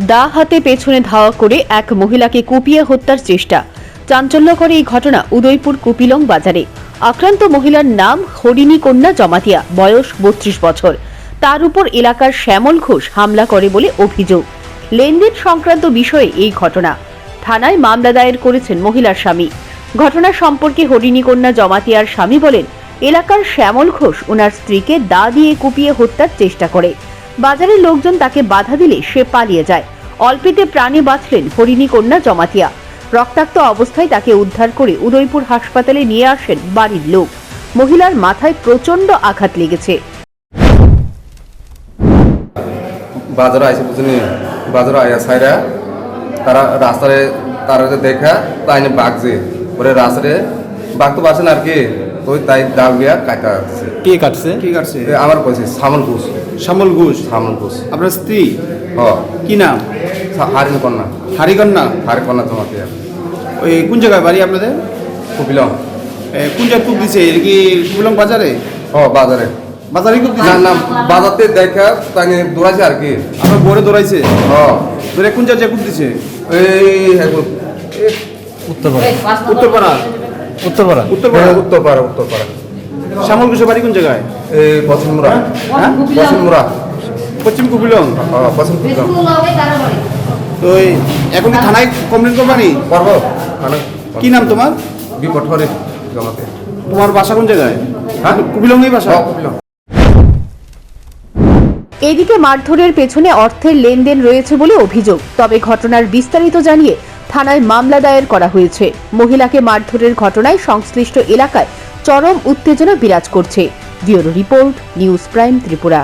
দা হাতে পেছনে ধাওয়া করে এক মহিলাকে কুপিয়ে হত্যার চেষ্টা। চাঞ্চল্যকর এই ঘটনা উদয়পুর কুপিলং বাজারে। আক্রান্ত মহিলার নাম হরিণী কন্যা জমাতিয়া, বয়স বত্রিশ বছর। তার উপর এলাকার শ্যামল ঘোষ হামলা করে বলে অভিযোগ। লেনদেন সংক্রান্ত বিষয়ে এই ঘটনা। থানায় মামলা দায়ের করেছেন মহিলার স্বামী। ঘটনা সম্পর্কে হরিণী কন্যা জমাতিয়ার স্বামী বলেন, এলাকার শ্যামল ঘোষ ওনার স্ত্রীকে দা দিয়ে কুপিয়ে হত্যার চেষ্টা করে। বাজারের লোকজন তাকে বাধা দিলে সে পালিয়ে যায়। অল্পেতে প্রাণে বাঁচলেন হরিণী কন্যা জমাতিয়া। রক্তাক্ত অবস্থায় তাকে উদ্ধার করে উদয়পুর হাসপাতালে নিয়ে আসেন বাড়ির লোক। মহিলার মাথায় প্রচণ্ড আঘাত লেগেছে। বাজারে আইসে বুঝিনি বাজারে আয়া সাইরা তারা রাস্তায় তারা দেখা তাই না বাগছে। ওরে রাস্তায় বাঘ তো বাসেন আর কি ওই তাই দাও গিয়া কাটা আছে কে কাটছে? কি কাটছে আমার কইছে সামল ঘুষ। শ্যামল ঘোষ। সামল ঘোষ। আপনার স্ত্রী? হ। কি নাম? হারিন কন্যা হারিকন্যা হারি তোমাকে। ওই কোন জায়গায় বাড়ি আপনাদের? কুপিলাম এ, কোন জায়গায় কূপ দিছে? এটা কি কুলং বাজারে? হ বাজারে। বাজারে কূপ দিছে? না বাজারতে দেখা তাই নিয়ে দৌড়াইছে আর কি। আপনার বড়ে দৌড়াইছে? হ। ধরে কোন জায়গায় কূপ দিছে? এই উত্তরপাড়া উত্তরপাড়া। উত্তরপাড়া। উত্তরপাড়া। উত্তরপাড়া উত্তরপাড়া। শ্যামল ঘোষের বাড়ি কোন জায়গায়? এই পশ্চিমপুরা হ্যাঁ? পশ্চিমপুরা পশ্চিম কুপিলং। হ্যাঁ পশ্চিমপুরা তো এখন কি থানায় কমপ্লেন করবানি পারব মানে কি নাম তোমার? বিপদ হরে জমাতে। তোমার বাসা কোন জায়গায়? হ্যাঁ? কুপিলংই বাসা? হ্যাঁ এদিকে মারধরের পেছনে অর্থের লেনদেন রয়েছে বলে অভিযোগ। তবে ঘটনার বিস্তারিত জানিয়ে থানায় মামলা দায়ের করা হয়েছে। মহিলাকে মারধরের ঘটনায় সংশ্লিষ্ট এলাকায় চরম উত্তেজনা বিরাজ করছে। Bureau report news prime Tripura.